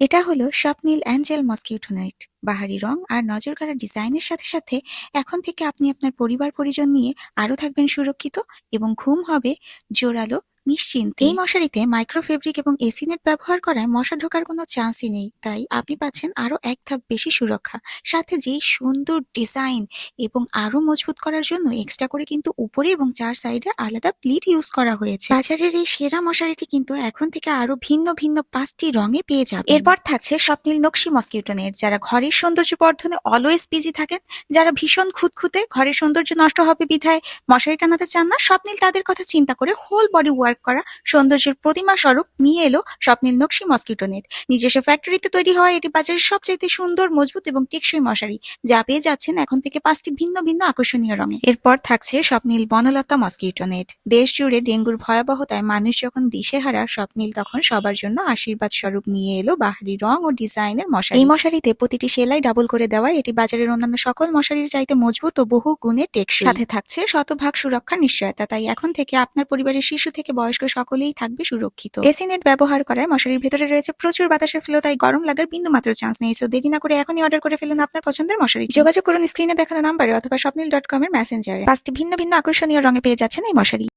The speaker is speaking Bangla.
এটা হলো স্বপ্নীল অ্যাঞ্জেল মসকিউটো নাইট বাহারি রং আর নজর কাড়া ডিজাইনের সাথে সাথে এখন থেকে আপনি আপনার পরিবার পরিজন নিয়ে আরও থাকবেন সুরক্ষিত এবং ঘুম হবে জোরালো নিশ্চিন্তে। এই মশারিতে মাইক্রো ফেব্রিক এবং এসি নেট ব্যবহার করায় মশা ঢোকার কোনো চান্সই নেই। তাই আপনি পাচ্ছেন আরও এক ধাপ বেশি সুরক্ষা। সাথে যেই সুন্দর ডিজাইন এবং আরও মজবুত করার জন্য এক্সট্রা করে কিন্তু উপরে এবং চার সাইডে আলাদা প্লিট ইউজ করা হয়েছে। বাজারের এই সেরা মশারিটি কিন্তু এখন থেকে আরও ভিন্ন ভিন্ন পাঁচটি রঙে পেয়ে যাবে এরপর থাকছে স্বপ্নীল নকশি মসকিউটো নেট যারা ঘরের সৌন্দর্য বর্ধনে অলওয়েজ বিজি থাকেন, যারা ভীষণ খুঁতখুঁতে ঘরের সৌন্দর্য নষ্ট হবে বিধায় মশারি টানাতে চান না, স্বপ্নীল তাদের কথা চিন্তা করে হোল বডি ওয়ার্ক করা সৌন্দর্যের প্রতিমা স্বরূপ নিয়ে এলো স্বপ্নীল নকশি মসকিউটো নেট নিজস্ব ফ্যাক্টরিতে তৈরি হওয়া এটি বাজারের সবচাইতে সুন্দর, মজবুত এবং টেকসই মশারি, যা পেয়ে যাচ্ছেন এখন থেকে পাঁচটি ভিন্ন ভিন্ন আকর্ষণীয় রঙে। এরপর থাকছে স্বপ্নীল বনলতা মসকিউটো নেট দেশ জুড়ে ডেঙ্গুর ভয়াবহতায় মানুষ যখন দিশেহারা, স্বপ্নীল তখন সবার জন্য আশীর্বাদ স্বরূপ নিয়ে এলো বাহারি রং ও ডিজাইনের মশারি। এই মশারিতে প্রতিটি সেলাই ডাবল করে দেওয়ায় এটি বাজারের অন্যান্য সকল মশারির চাইতে মজবুত ও বহু গুণে টেকসই। সাথে থাকছে শতভাগ সুরক্ষার নিশ্চয়তা, তাই এখন থেকে আপনার পরিবারের শিশু থেকে বয়স্ক সকলেই থাকবে সুরক্ষিত। এসি নেট ব্যবহার করায় মশারির ভেতরে রয়েছে প্রচুর বাতাসের ফ্লো, তাই গরম লাগার বিন্দু মাত্র চান্স নেই। সো দেরি না করে এখনই অর্ডার করে ফেলুন আপনার পছন্দের মশারি যোগাযোগ করুন স্ক্রিনে দেখানো নাম্বারে অথবা স্বপ্নিল ডট কম এর মেসেঞ্জারে পাঁচটি ভিন্ন ভিন্ন আকর্ষণীয় রঙে পেয়ে যাচ্ছেন এই মশারি।